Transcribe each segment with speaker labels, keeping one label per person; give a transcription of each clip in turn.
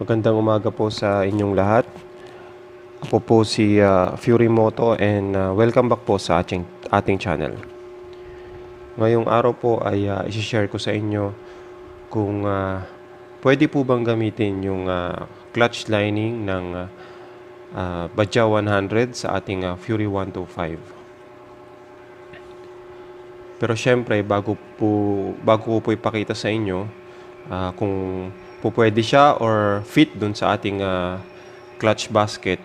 Speaker 1: Magandang umaga po sa inyong lahat. Ako po si ah, Fury Moto and ah, welcome back po sa ating, ating channel. Ngayong araw po ay uh, isi-share ko sa inyo kung ah, pwede po bang gamitin yung ah, clutch lining ng uh, uh, Badja 100 sa ating ah, Fury 125. Pero syempre, bago po, bago po ipakita sa inyo ah, kung po pwede siya or fit dun sa ating ah, clutch basket,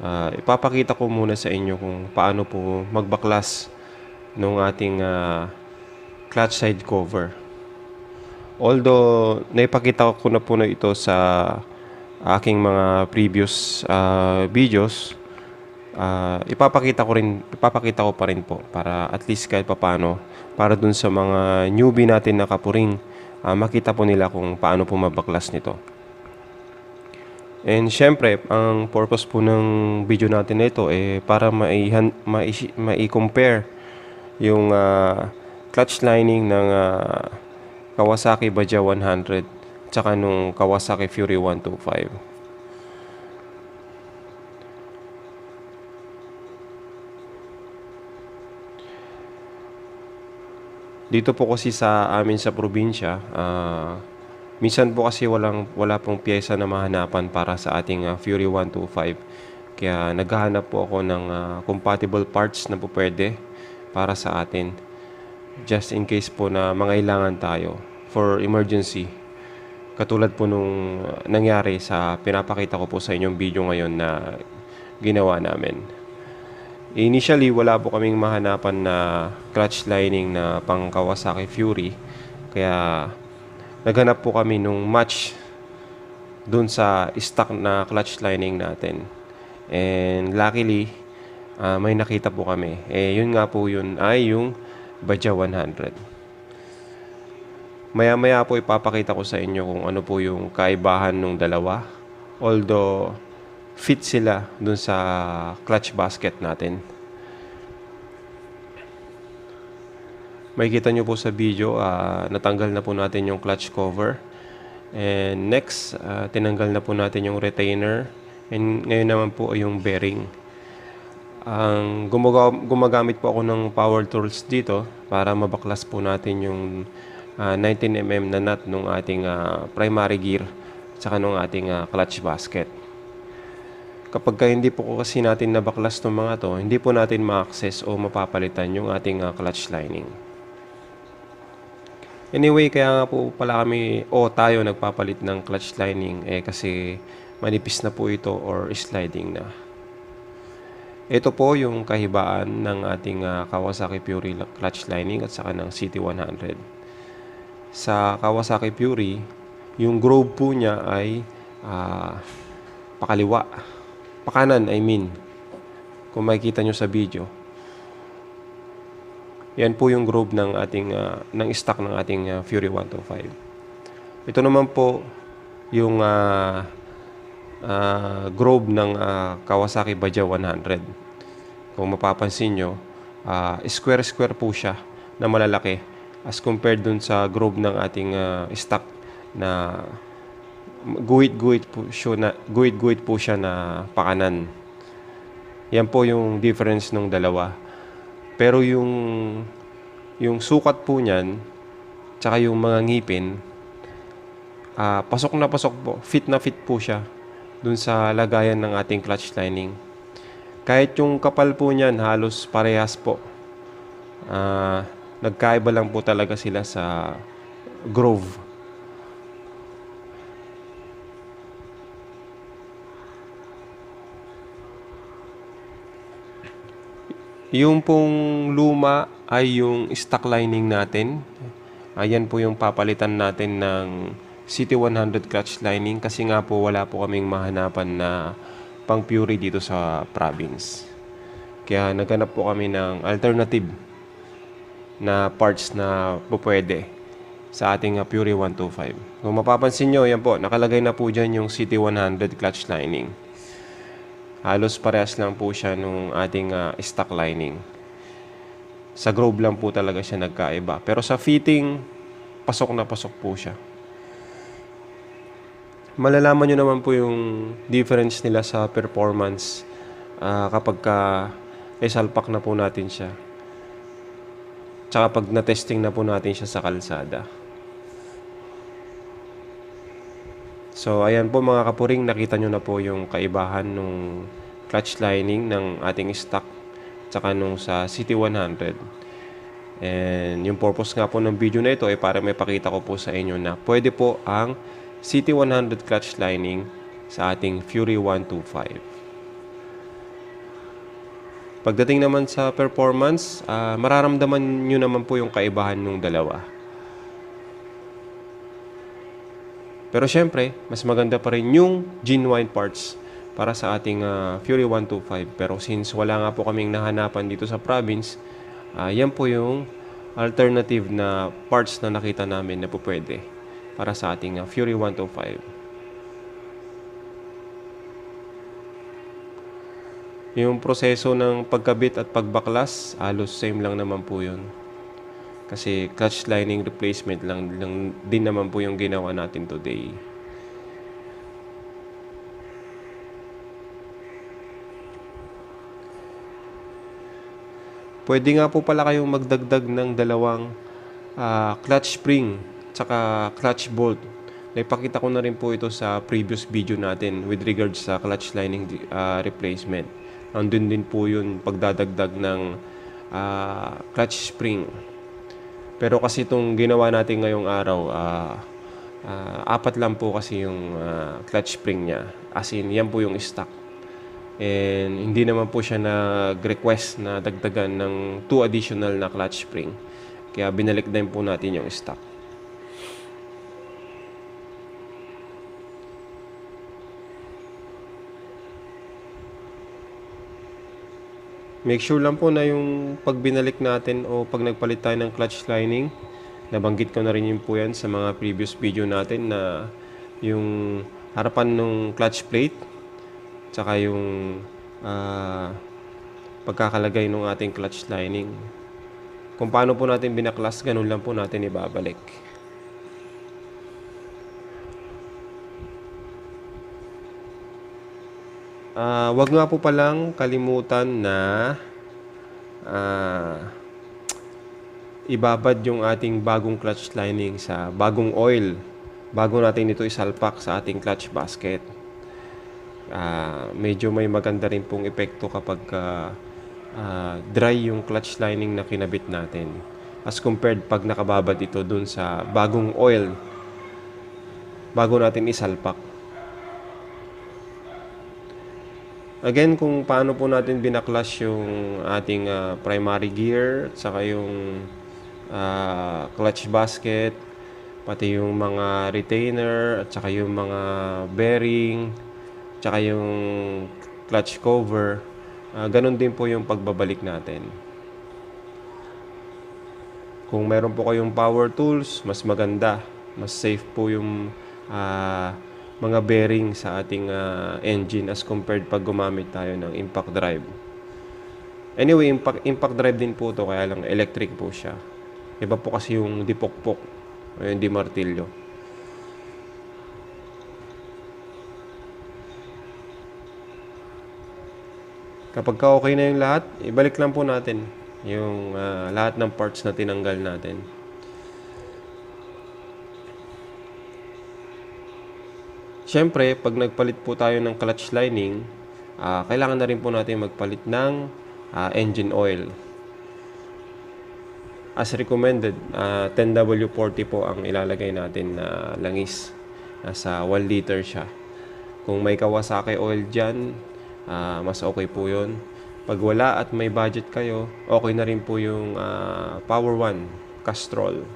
Speaker 1: ah, ipapakita ko muna sa inyo kung paano po magbaklas nung ating ah, clutch side cover. Although, naipakita ko na po na ito sa aking mga previous ah, videos, Ah, ipapakita ko rin ipapakita ko pa rin po para at least kahit papaano para dun sa mga newbie natin na kapuring ah, makita po nila kung paano po mabaklas nito. And syempre, ang purpose po ng video natin na ito eh para maihan, mai- mai-compare yung ah, clutch lining ng ah, Kawasaki Badja 100 tsaka nung Kawasaki Fury 125. Dito po kasi sa amin sa probinsya, ah, minsan po kasi walang wala pong piyesa na mahanapan para sa ating ah, Fury 125. Kaya naghahanap po ako ng ah, compatible parts na po pwede para sa atin. Just in case po na mangailangan tayo for emergency. Katulad po nung nangyari sa pinapakita ko po sa inyong video ngayon na ginawa namin. Initially, wala po kaming mahanapan na clutch lining na pang Kawasaki Fury. Kaya naghanap po kami nung match dun sa stock na clutch lining natin. And luckily, ah, may nakita po kami. Eh, yun nga po yun ay yung Badja 100. Maya-maya po ipapakita ko sa inyo kung ano po yung kaibahan ng dalawa. Although, fit sila dun sa clutch basket natin. Makikita nyo po sa video, ah, natanggal na po natin yung clutch cover. And next, ah, tinanggal na po natin yung retainer. And ngayon naman po ay yung bearing. Ang gumaga- gumagamit po ako ng power tools dito para mabaklas po natin yung ah, 19mm na nut ng ating ah, primary gear at nung ating ah, clutch basket kapag ka hindi po kasi natin nabaklas ng mga to, hindi po natin ma-access o mapapalitan yung ating ah, clutch lining. Anyway, kaya nga po pala kami o tayo nagpapalit ng clutch lining eh kasi manipis na po ito or sliding na. Ito po yung kahibaan ng ating ah, Kawasaki Fury clutch lining at saka ng CT100. Sa Kawasaki Fury, yung groove po niya ay ah, pakaliwa. Pakanan, I mean. Kung makikita nyo sa video. Yan po yung groove ng ating ah, ng stock ng ating ah, Fury 125. Ito naman po yung ah, ah, groove ng ah, Kawasaki Badja 100. Kung mapapansin nyo, ah, square-square po siya na malalaki as compared dun sa groove ng ating ah, stock na guhit-guhit po siya na guhit-guhit po siya na pakanan. Yan po yung difference ng dalawa. Pero yung yung sukat po niyan tsaka yung mga ngipin ah, pasok na pasok po, fit na fit po siya dun sa lagayan ng ating clutch lining. Kahit yung kapal po niyan halos parehas po. Ah, nagkaiba lang po talaga sila sa groove. Yung pong luma ay yung stock lining natin. Ayan po yung papalitan natin ng CT100 clutch lining kasi nga po wala po kaming mahanapan na pang Fury dito sa province. Kaya naghanap po kami ng alternative na parts na po pwede sa ating uh, Fury 125. Kung mapapansin nyo, yan po, nakalagay na po dyan yung CT100 clutch lining. Halos parehas lang po siya nung ating ah, stock lining. Sa Grove lang po talaga siya nagkaiba. Pero sa fitting, pasok na pasok po siya. malalaman nyo naman po yung difference nila sa performance ah, kapag ka isalpak na po natin siya. Tsaka pag na-testing na po natin siya sa kalsada. So, ayan po mga kapuring, nakita nyo na po yung kaibahan nung clutch lining ng ating stock tsaka nung sa CT100. And yung purpose nga po ng video na ito ay para may pakita ko po sa inyo na pwede po ang CT100 clutch lining sa ating Fury 125. Pagdating naman sa performance, ah, mararamdaman nyo naman po yung kaibahan ng dalawa. Pero syempre, mas maganda pa rin yung genuine parts para sa ating ah, Fury 125. Pero since wala nga po kaming nahanapan dito sa province, ah, yan po yung alternative na parts na nakita namin na po pwede para sa ating ah, Fury 125. Yung proseso ng pagkabit at pagbaklas, halos same lang naman po yun. Kasi clutch lining replacement lang, lang din naman po yung ginawa natin today. Pwede nga po pala kayong magdagdag ng dalawang ah, clutch spring tsaka clutch bolt. Naipakita ko na rin po ito sa previous video natin with regards sa clutch lining ah, replacement. Nandun din po yun pagdadagdag ng ah, clutch spring. Pero kasi itong ginawa natin ngayong araw, ah, ah, apat lang po kasi yung ah, clutch spring niya. As in, yan po yung stock. And hindi naman po siya nag-request na dagdagan ng two additional na clutch spring. Kaya binalik din po natin yung stock. Make sure lang po na yung pag binalik natin o pag nagpalit tayo ng clutch lining, nabanggit ko na rin yun po yan sa mga previous video natin na yung harapan ng clutch plate tsaka yung ah, pagkakalagay ng ating clutch lining. Kung paano po natin binaklas, ganun lang po natin ibabalik. Ah, wag nga po palang kalimutan na ah, ibabad yung ating bagong clutch lining sa bagong oil bago natin ito isalpak sa ating clutch basket. Ah, medyo may maganda rin pong epekto kapag ah, ah, dry yung clutch lining na kinabit natin as compared pag nakababad ito dun sa bagong oil bago natin isalpak. Again, kung paano po natin binaklas yung ating ah, primary gear, at saka yung ah, clutch basket, pati yung mga retainer, at saka yung mga bearing, tsaka yung clutch cover, ah, ganun din po yung pagbabalik natin. Kung meron po kayong power tools, mas maganda, mas safe po yung ah, mga bearing sa ating ah, engine as compared pag gumamit tayo ng impact drive. Anyway, impact, impact drive din po to kaya lang electric po siya. Iba po kasi yung dipokpok o yung di martilyo. Kapag ka okay na yung lahat, ibalik lang po natin yung ah, lahat ng parts na tinanggal natin. Siyempre, pag nagpalit po tayo ng clutch lining, ah, kailangan na rin po natin magpalit ng ah, engine oil. As recommended, ah, 10W40 po ang ilalagay natin na langis. Nasa 1 liter siya. Kung may Kawasaki oil dyan, ah, mas okay po yun. Pag wala at may budget kayo, okay na rin po yung ah, Power One Castrol.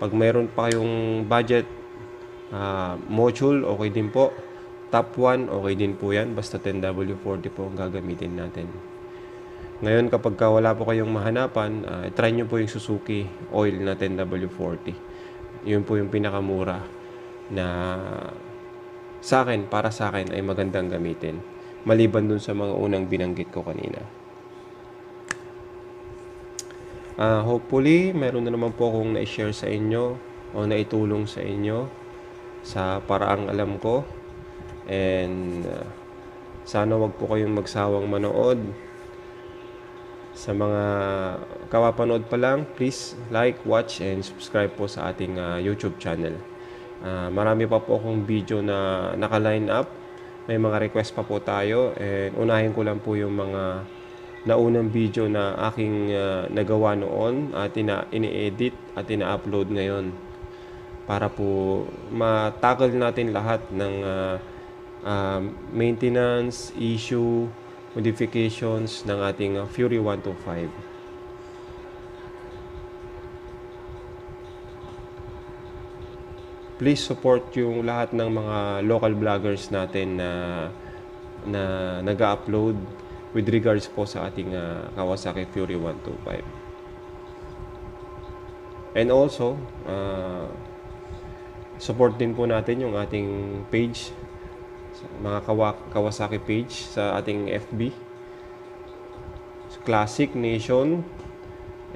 Speaker 1: Pag mayroon pa kayong budget, Ah, module, okay din po. Top 1, okay din po yan. Basta 10W40 po ang gagamitin natin. Ngayon, kapag ka wala po kayong mahanapan, ah, try nyo po yung Suzuki oil na 10W40. Yun po yung pinakamura na sa akin, para sa akin, ay magandang gamitin. Maliban dun sa mga unang binanggit ko kanina. Ah, hopefully, meron na naman po akong na-share sa inyo o naitulong sa inyo sa paraang alam ko. And uh, sana wag po kayong magsawang manood. Sa mga kawapanood pa lang, please like, watch, and subscribe po sa ating uh, YouTube channel. Ah, marami pa po akong video na naka-line up. May mga request pa po tayo. And unahin ko lang po yung mga naunang video na aking ah, nagawa noon at ina ini-edit at ina-upload ngayon para po ma-tackle natin lahat ng ah, ah, maintenance, issue, modifications ng ating ah, Fury 125. Please support yung lahat ng mga local vloggers natin na na nag-upload with regards po sa ating ah, Kawasaki Fury 125. And also, ah, support din po natin yung ating page, mga Kawa- Kawasaki page sa ating FB. Classic Nation,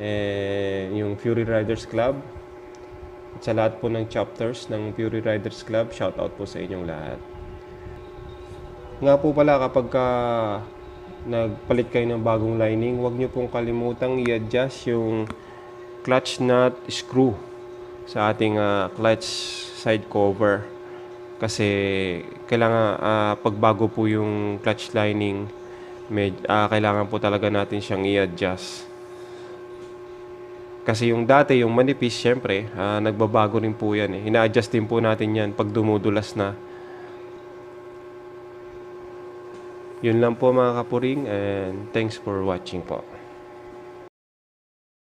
Speaker 1: and yung Fury Riders Club. At sa lahat po ng chapters ng Fury Riders Club, shout out po sa inyong lahat. Nga po pala kapag ka nagpalit kayo ng bagong lining, huwag nyo pong kalimutang i-adjust yung clutch nut screw sa ating ah, clutch side cover. Kasi kailangan ah, pagbago po yung clutch lining, med, ah, kailangan po talaga natin siyang i-adjust. Kasi yung dati, yung manipis, syempre, ah, nagbabago rin po yan. Eh. Ina-adjust din po natin yan pag dumudulas na. Yun lang po mga kapuring and thanks for watching po.